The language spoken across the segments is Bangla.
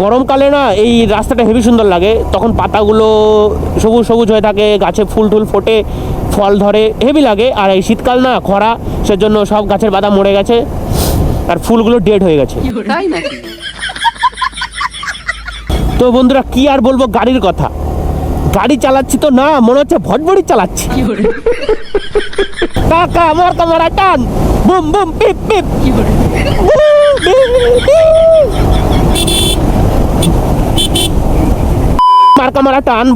গরমকালে না এই রাস্তাটা হেভি সুন্দর লাগে। তখন পাতাগুলো সবুজ সবুজ হয়ে থাকে গাছে ফুল টুল ফোটে ফল ধরে হেভি লাগে। আর এই শীতকাল না খরা সেজন্য সব গাছের পাতা মরে গেছে আর ফুলগুলো ডেড হয়ে গেছে। তো বন্ধুরা কি আর বলব গাড়ির কথা? গাড়ি চালাচ্ছি তো না মনে হচ্ছে ভটভড়ি চালাচ্ছি। কাকা আমার কামারা টান বুম বুম পিপ পিপ। মার্কা মারা টান।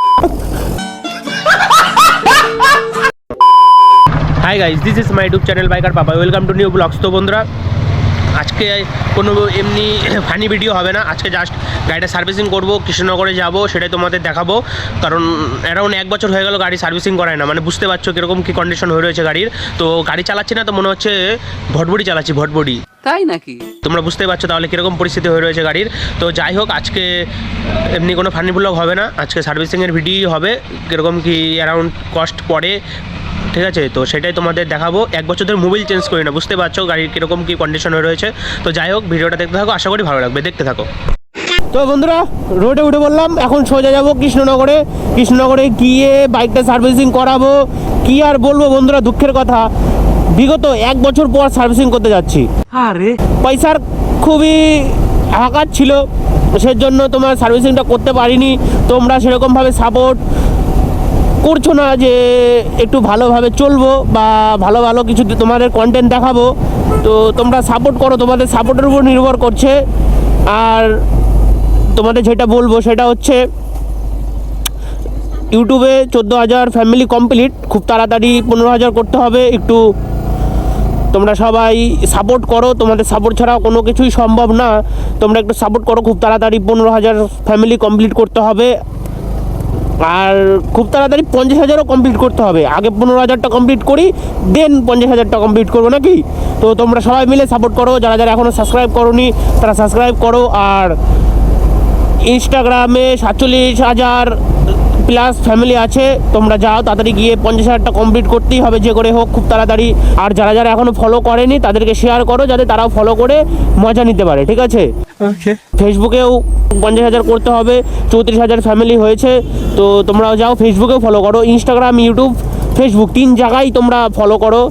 Hi guys this is my YouTube channel biker papa welcome to new blogs তো বন্ধুরা আজকে কোনো এমনি ফানি ভিডিও হবে না। আজকে জাস্ট গাড়িটা সার্ভিসিং করব কৃষ্ণনগরে যাব সেটাই তোমাদের দেখাবো। কারণ অ্যারাউন্ড এক বছর হয়ে গেল গাড়ি সার্ভিসিং করায় না। মানে বুঝতে পারছ কীরকম কী কন্ডিশন হয়ে রয়েছে গাড়ির। তো গাড়ি চালাচ্ছি না তো মনে হচ্ছে ভটবডি চালাচ্ছি ভটবডি। তাই নাকি? তোমরা বুঝতে পারছ তাহলে কীরকম পরিস্থিতি হয়ে রয়েছে গাড়ির। তো যাই হোক আজকে এমনি কোনো ফানি ব্লগ হবে না। আজকে সার্ভিসিংয়ের ভিডিও হবে। কীরকম কি অ্যারাউন্ড কস্ট পড়ে ঠিক আছে? তো সেটাই তোমাদের দেখাবো। এক বছর ধরে মোবিল চেঞ্জ করি না বুঝতে পারছ? গাড়ির কীরকম কী কন্ডিশন হয়ে রয়েছে? তো যাই হোক ভিডিওটা দেখতে থাকো আশা করি ভালো লাগবে। দেখতে থাকো। তো বন্ধুরা রোডে উঠে বললাম এখন সোজা যাব কৃষ্ণনগরে। কৃষ্ণনগরে গিয়ে বাইকটা সার্ভিসিং করাবো। কি আর বলব বন্ধুরা দুঃখের কথা। বিগত এক বছর পর সার্ভিসিং করতে যাচ্ছি। আরে। পয়সার খুবই হাহাকার ছিল সেজন্য তোমার সার্ভিসিংটা করতে পারিনি। তোমরা সেরকমভাবে সাপোর্ট করছ না যে একটু ভালোভাবে চলবো বা ভালো ভালো কিছু তোমাদের কন্টেন্ট দেখাবো, তো তোমরা সাপোর্ট করো, তোমাদের সাপোর্টের উপর নির্ভর করছে। আর তোমাদের যেটা বলব সেটা হচ্ছে, ইউটিউবে চোদ্দ হাজার ফ্যামিলি কমপ্লিট খুব তাড়াতাড়ি পনেরো হাজার করতে হবে, একটু তোমরা সবাই সাপোর্ট করো, তোমাদের সাপোর্ট ছাড়া কোনো কিছুই সম্ভব না। তোমরা একটু সাপোর্ট করো, খুব তাড়াতাড়ি পনেরো হাজার ফ্যামিলি কমপ্লিট করতে হবে। আর খুব তাড়াতাড়ি পঞ্চাশ হাজারও কমপ্লিট করতে হবে। আগে পনেরো হাজারটা কমপ্লিট করি দেন পঞ্চাশ হাজারটা কমপ্লিট করব নাকি? তো তোমরা সবাই মিলে সাপোর্ট করো, যারা যারা এখনও সাবস্ক্রাইব করোনি, তারা সাবস্ক্রাইব করো। আর ইনস্টাগ্রামে সাতচল্লিশ হাজার প্লাস ফ্যামিলি আছে তোমরা যাও তাড়াতাড়ি গিয়ে পঞ্চাশ হাজারটা কমপ্লিট করতেই হবে যে করে হোক খুব তাড়াতাড়ি। আর যারা যারা এখনও ফলো করেনি তাদেরকে শেয়ার করো যাতে তারাও ফলো করে মজা নিতে পারে ঠিক আছে? ফেসবুকেও পঞ্চাশ হাজার করতে হবে চৌত্রিশ হাজার ফ্যামিলি হয়েছে তো তোমরাও যাও ফেসবুকেও ফলো করো ইনস্টাগ্রাম ইউটিউব ফেসবুক তিন জায়গায় তোমরা ফলো করো।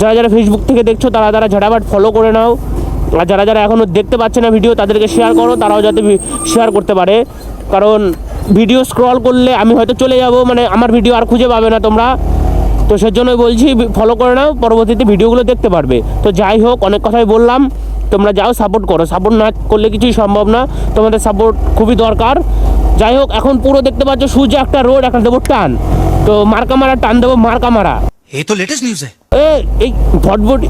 যারা যারা ফেসবুক থেকে দেখছ তারা তারা ঝাড়াবাট ফলো করে নাও। আর যারা যারা এখনও দেখতে পাচ্ছে না ভিডিও তাদেরকে শেয়ার করো তারাও যাতে শেয়ার করতে পারে। কারণ ভিডিও স্ক্রল করলে আমি হয়তো চলে যাব মানে আমার ভিডিও আর খুঁজে পাবে না তোমরা। তো সেজন্যই বলছি ফলো করে নাও পরবর্তীতে ভিডিওগুলো দেখতে পারবে। তো যাই হোক অনেক কথাই বললাম। তোমরা যাও সাপোর্ট করো। সাপোর্ট না করলে কিছুই সম্ভব না। তোমাদের সাপোর্ট খুবই দরকার। যাই হোক এখন পুরো দেখতে পাচ্ছ সূর্য একটা রোড একটা দেবো টান। তো মার্কা মারা টান দেবো মার্কা মারা। এই তো লেটেস্ট নিউজ এই ফটবটি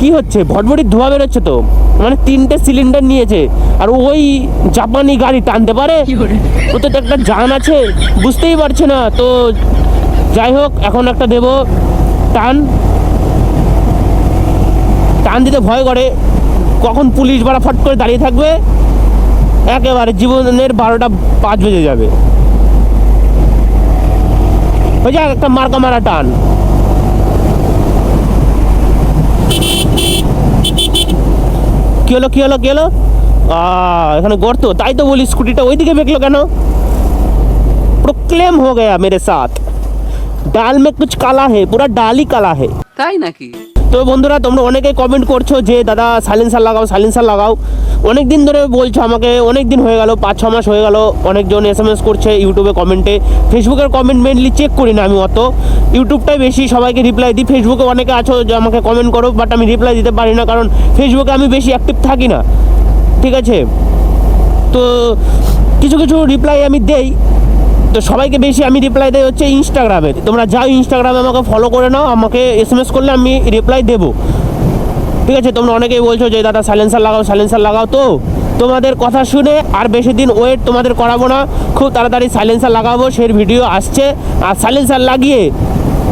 কি হচ্ছে? ভটভটির ধোয়া বেরোচ্ছে তো। মানে তিনটে সিলিন্ডার নিয়েছে। আর ওই জাপানি গাড়ি টানতে পারে? ও তো একটা জান আছে। বুঝতেই পারছে না। তো যাই হোক এখন একটা দেব টান। টান দিতে ভয় করে। কখন পুলিশ বাড়া ফট করে দাঁড়িয়ে থাকবে? একেবারে জীবনের বারোটা পাঁচ বেজে যাবে। হয়ে যাক একটা মার্কা মারা টান। কী হলো কী হলো কী হলো এখানে গর্ত তাই তো বলি স্কুটিটা ওইদিকে বেঁকলো কেন প্রক্লেম হো গেয়া মেরে সাথ ডাল মে কুছ কালা হে পুরা ডাল ही কালা হে তাই নাকি তো বন্ধুরা, তোমরা অনেকেই কমেন্ট করছ যে, দাদা সাইলেন্সার লাগাও সাইলেন্সার লাগাও। অনেক দিন ধরে বলছো আমাকে অনেক দিন হয়ে গেল, পাঁচ, ছ মাস হয়ে গেল, অনেকজন এস এম এস করছে ইউটিউবে কমেন্টে ফেসবুকের কমেন্ট মেনলি চেক করি না আমি অত। ইউটিউবটাই বেশি, সবাইকে রিপ্লাই দিই। ফেসবুকে অনেকে আছো যে, আমাকে কমেন্ট করো বাট আমি রিপ্লাই দিতে পারি না, কারণ ফেসবুকে আমি বেশি অ্যাক্টিভ থাকি না। ঠিক আছে? তো কিছু কিছু রিপ্লাই আমি দেই। তো সবাইকে বেশি আমি রিপ্লাই দেই হচ্ছে ইনস্টাগ্রামে তোমরা যাও ইনস্টাগ্রামে আমাকে ফলো করে নাও, আমাকে এস এম এস করলে আমি রিপ্লাই দেবো। ঠিক আছে? তোমরা অনেকেই বলছো যে, দাদা সাইলেন্সার লাগাও সাইলেন্সার লাগাও তো। তোমাদের কথা শুনে আর বেশি দিন ওয়েট তোমাদের করাবো না। খুব তাড়াতাড়ি সাইলেন্সার লাগাবো, সেই ভিডিও আসছে। আর সাইলেন্সার লাগিয়ে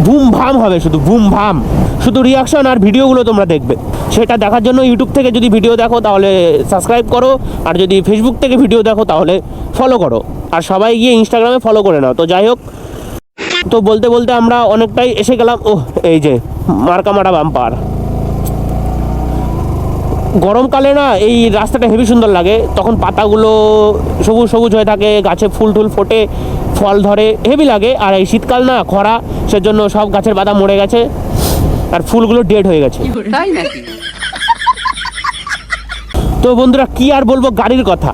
বুম ভাম হবে শুধু, বুম ভাম। শুধু রিয়াকশন আর ভিডিওগুলো তোমরা দেখবে। সেটা দেখার জন্য ইউটিউব থেকে যদি ভিডিও দেখো, তাহলে সাবস্ক্রাইব করো। আর যদি ফেসবুক থেকে ভিডিও দেখো, তাহলে ফলো করো। আর সবাই গিয়ে ইনস্টাগ্রামে ফলো করে নাও। তো যাই হোক, তো বলতে বলতে আমরা অনেকটাই এসে গেলাম। ও এই যে মার্কা মারা বাম্পার গরমকালে না, এই রাস্তাটা হেভি সুন্দর লাগে। তখন পাতাগুলো সবুজ সবুজ হয়ে থাকে, গাছে ফুল টুল ফোটে, ফল ধরে হেভি লাগে। আর এই শীতকাল না, খরা, সেজন্য সব গাছের পাতা মরে গেছে। আর ফুলগুলো ডেড হয়ে গেছে। তাই নাকি? তো বন্ধুরা কি আর বলব গাড়ির কথা?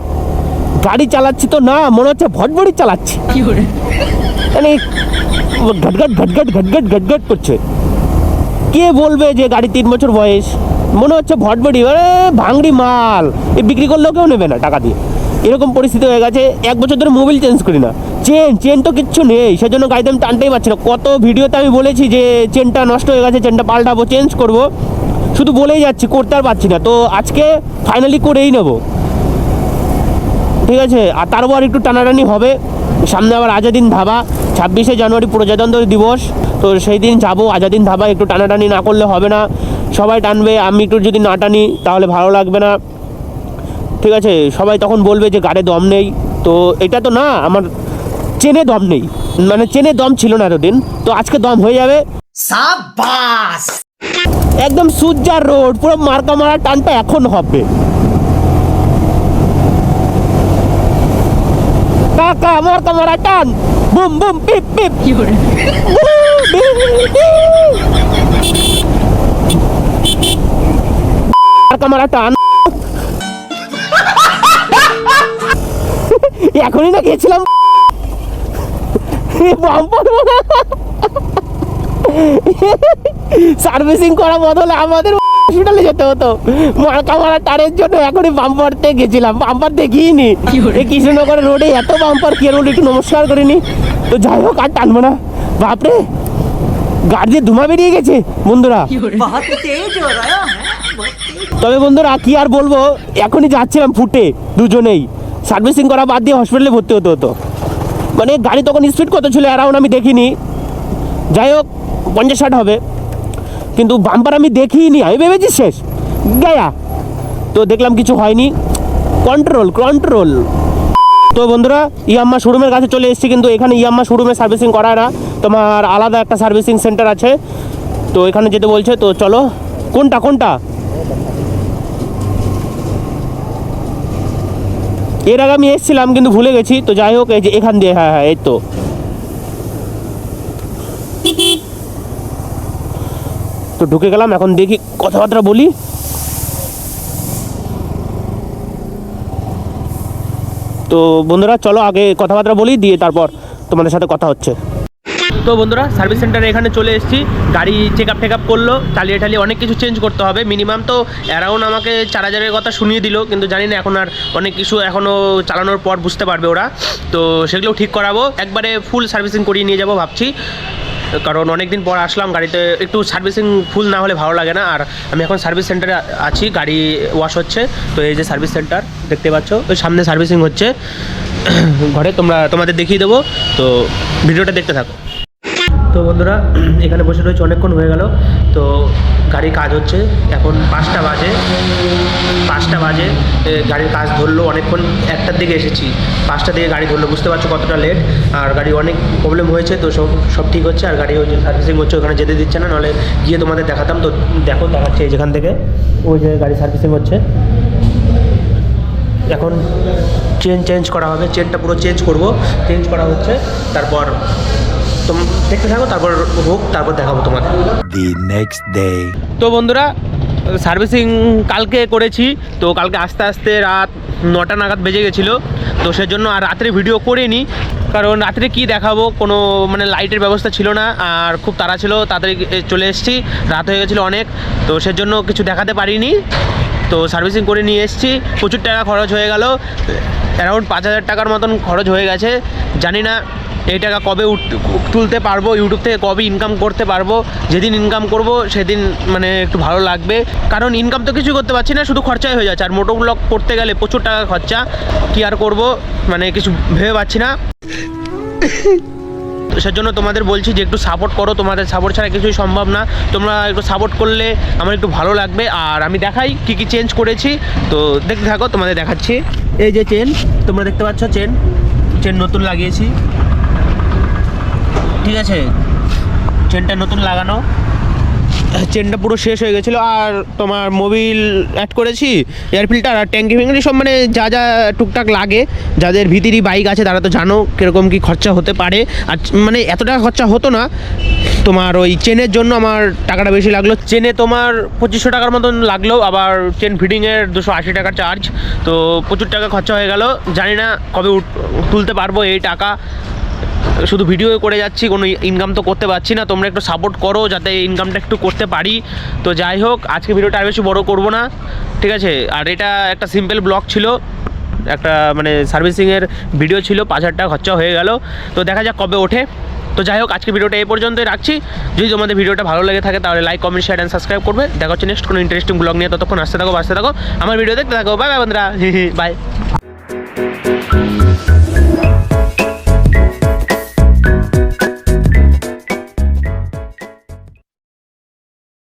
গাড়ি চালাচ্ছি তো না মনে হচ্ছে ভটভটি চালাচ্ছি। মানে ঘটঘট ঘটঘট ঘটঘট ঘটঘট করছে। কে বলবে যে গাড়ি তিন বছর বয়স? মনে হচ্ছে ভটভটি এ ভাঙড়ি মাল। এ বিক্রি করলেও কেউ নেবে না টাকা দিয়ে। এরকম পরিস্থিতি হয়ে গেছে এক বছর ধরে মোবিল চেঞ্জ করি না। চেন চেন তো কিচ্ছু নেই, সেজন্য গাড়িতে আমি টানতেই পারছি না। কত ভিডিওতে আমি বলেছি যে চেনটা নষ্ট হয়ে গেছে, চেনটা পাল্টাবো চেঞ্জ করব। শুধু বলেই যাচ্ছি, করতে আর পারছি না। তো আজকে ফাইনালি করেই নেব। ঠিক আছে? আর তার উপর একটু টানাটানি হবে। সামনে আবার আজাদিন ধাবা, ছাব্বিশে জানুয়ারি প্রজাতন্ত্র দিবস। তো সেই দিন যাব, আজাদিন ধাবা একটু টানাটানি না করলে হবে না। সবাই টানবে, আমি একটু যদি না টানি, তাহলে ভালো লাগবে না। ঠিক আছে? সবাই তখন বলবে যে গাড়ে দম নেই। তো এটা তো না, আমার চেনে দম নেই। মানে চেনে দম ছিল না এতদিন তো আজকে দম হয়ে যাবে। সাবাস একদম সূর্যার রোড পুরো মার্কা মারা টানটা এখন হবে। কাকা মার্কা মারা টান। বুম বুম পিপ পিপ। মার্কা মারা টান। এখনই না গেছিলাম। সার্ভিসিং করা বদলে আমাদের হসপিটালে যেতে হতো। মার্কা মারা টারের জন্য এখনই বাম্পারতে গেছিলাম। বাম্পার দেখিনি। এই কৃষ্ণনগরের রোডে এত বাম্পার কে রোড একটু নমস্কার করিনি। তো যাই হোক আর টানবো না। বাপরে! গাড়ি দিয়ে ধুমা বেরিয়ে গেছে বন্ধুরা। তবে বন্ধুরা কি আর বলব এখনই যাচ্ছিলাম ফুটে দুজনেই। সার্ভিসিং করা বাদ দিয়ে হসপিটালে ভর্তি হতে হতো। মানে গাড়ি তখন স্পিড কত ছিল অ্যারাউন্ড আমি দেখিনি। যাই হোক পঞ্চাশ ষাট হবে। কিন্তু বাম্পার আমি দেখিনি, আমি ভেবেছি শেষ। গায়া। তো দেখলাম কিছু হয়নি। কন্ট্রোল কন্ট্রোল তো বন্ধুরা, ইয়াম্মা শোরুমের কাছে চলে এসেছি কিন্তু এখানে ইয়াম্মা শোরুমে সার্ভিসিং করায় না। তোমার আলাদা একটা সার্ভিসিং সেন্টার আছে। তো এখানে যেতে বলছে, তো চলো। কোনটা কোনটা? এর আগে আমি এসেছিলাম, কিন্তু ভুলে গেছি, তো যাই হোক, এই যে এখান দিয়ে হ্যাঁ হ্যাঁ এই তো। তো ঢুকে গেলাম, এখন দেখি কথাবার্তা বলি। তো বন্ধুরা, চলো আগে কথাবার্তা বলি, দিয়ে তারপর তোমাদের সাথে কথা হচ্ছে। তো বন্ধুরা সার্ভিস সেন্টারে এখানে চলে এসেছি। গাড়ি চেক আপ টেক আপ করল, চালিয়ে টালিয়ে অনেক কিছু চেঞ্জ করতে হবে। মিনিমাম তো অ্যারাউন্ড আমাকে চার হাজারের কথা শুনিয়ে দিল, কিন্তু জানি না এখন আর অনেক কিছু এখনও চালানোর পর বুঝতে পারবে ওরা। তো সেগুলো ঠিক করাবো। একবারে ফুল সার্ভিসিং করিয়ে নিয়ে যাব ভাবছি। কারণ অনেক দিন পর আসলাম গাড়িতে, একটু সার্ভিসিং ফুল না হলে ভালো লাগে না। আর আমি এখন সার্ভিস সেন্টারে আছি, গাড়ি ওয়াশ হচ্ছে। তো এই যে সার্ভিস সেন্টার দেখতে পাচ্ছ? ওই সামনে সার্ভিসিং হচ্ছে। ঘরে তোমরা, তোমাদের দেখিয়ে দেবো। তো ভিডিওটা দেখতে থাকো। তো বন্ধুরা, এখানে বসে রয়েছে অনেকক্ষণ হয়ে গেল। তো গাড়ির কাজ হচ্ছে। এখন পাঁচটা বাজে। পাঁচটা বাজে। গাড়ির কাজ ধরলো অনেকক্ষণ। একটার দিকে এসেছি। পাঁচটার দিকে গাড়ি ধরলো। বুঝতে পারছ কতটা লেট আর গাড়ি অনেক প্রবলেম হয়েছে, তো সব সব ঠিক হচ্ছে। আর গাড়ি ওই যে সার্ভিসিং হচ্ছে, ওখানে যেতে দিচ্ছে না। নাহলে গিয়ে তোমাদের দেখাতাম। তো দেখো, দেখাচ্ছে যেখান থেকে। ওই যে গাড়ি সার্ভিসিং হচ্ছে। এখন চেন চেঞ্জ করা হবে। চেনটা পুরো চেঞ্জ করব। চেঞ্জ করা হচ্ছে। তারপর তোম দেখতে থাকো তারপর হোক তারপর দেখাবো তোমাকে। The next day. তো বন্ধুরা সার্ভিসিং কালকে করেছি তো কালকে আস্তে আস্তে রাত নটা নাগাদ বেজে গেছিল। তো সেজন্য আর রাত্রে ভিডিও করিনি কারণ রাত্রে কি দেখাবো কোনো মানে লাইটের ব্যবস্থা ছিল না আর খুব তাড়া ছিল তাড়াতাড়ি চলে এসেছি রাত হয়ে গেছিল অনেক তো সেজন্য কিছু দেখাতে পারিনি। তো সার্ভিসিং করে নিয়ে এসেছি প্রচুর টাকা খরচ হয়ে গেল অ্যারাউন্ড পাঁচ হাজার টাকার মতন খরচ হয়ে গেছে জানি না এই টাকা কবে উঠ- তুলতে পারব ইউটিউব থেকে কবে ইনকাম করতে পারব, যেদিন ইনকাম করব, সেদিন মানে একটু ভালো লাগবে। কারণ ইনকাম তো কিছু করতে পারছি না, শুধু খরচাই হয়ে যাচ্ছে। আর মোটো ব্লগ করতে গেলে প্রচুর টাকা খরচা, কি আর করব? মানে কিছু ভেবে পাচ্ছি না। সেজন্য তোমাদের বলছি যে একটু সাপোর্ট করো, তোমাদের সাপোর্ট ছাড়া কিছুই সম্ভব না। তোমরা একটু সাপোর্ট করলে আমার একটু ভালো লাগবে। আর আমি দেখাই কি কি চেঞ্জ করেছি। তো দেখতে থাকো, তোমাদের দেখাচ্ছি। এই যে চেন তোমরা দেখতে পাচ্ছ চেন চেন নতুন লাগিয়েছি। ঠিক আছে। চেনটা নতুন লাগানো। চেনটা পুরো শেষ হয়ে গেছিল। আর তোমার মোবিল অ্যাড করেছি এয়ার ফিল্টার আর ট্যাঙ্কি ফ্যাঙ্কি সব মানে যা যা টুকটাক লাগে, যাদের ভিতরি বাইক আছে তারা তো জানো কীরকম কী খরচা হতে পারে। আর মানে এত টাকা খরচা হতো না, তোমার ওই চেনের জন্য আমার টাকাটা বেশি লাগল। চেনে তোমার পঁচিশশো টাকার মতন লাগল, আবার চেন ফিটিংয়ের দুশো আশি টাকার চার্জ তো প্রচুর টাকা খরচা হয়ে গেল। জানি না কবে তুলতে পারব এই টাকা। শুধু ভিডিও করে যাচ্ছি, কোনো ইনকাম তো করতে পারছি না। তোমরা একটু সাপোর্ট করো যাতে ইনকামটা একটু করতে পারি। তো যাই হোক, আজকে ভিডিওটা আর বেশি বড় করব না। ঠিক আছে? আর এটা একটা সিম্পল ব্লগ ছিল। একটা মানে সার্ভিসিংয়ের ভিডিও ছিল, পাঁচ হাজার টাকা খরচা হয়ে গেল। তো দেখা যাক কবে ওঠে। তো যাই হোক, আজকে ভিডিওটা এই পর্যন্তই রাখছি। যদি তোমাদের ভিডিওটা ভালো লেগে থাকে, তাহলে like comment share and subscribe করবে। দেখা হচ্ছে নেক্সট কোনো ইন্টারেস্টিং ব্লগ নিয়ে। ততক্ষণ আসতে থাকো বাঁচতে থাকো। আমার ভিডিও দেখতে থাকো। বাই বাই বন্ধুরা। বাই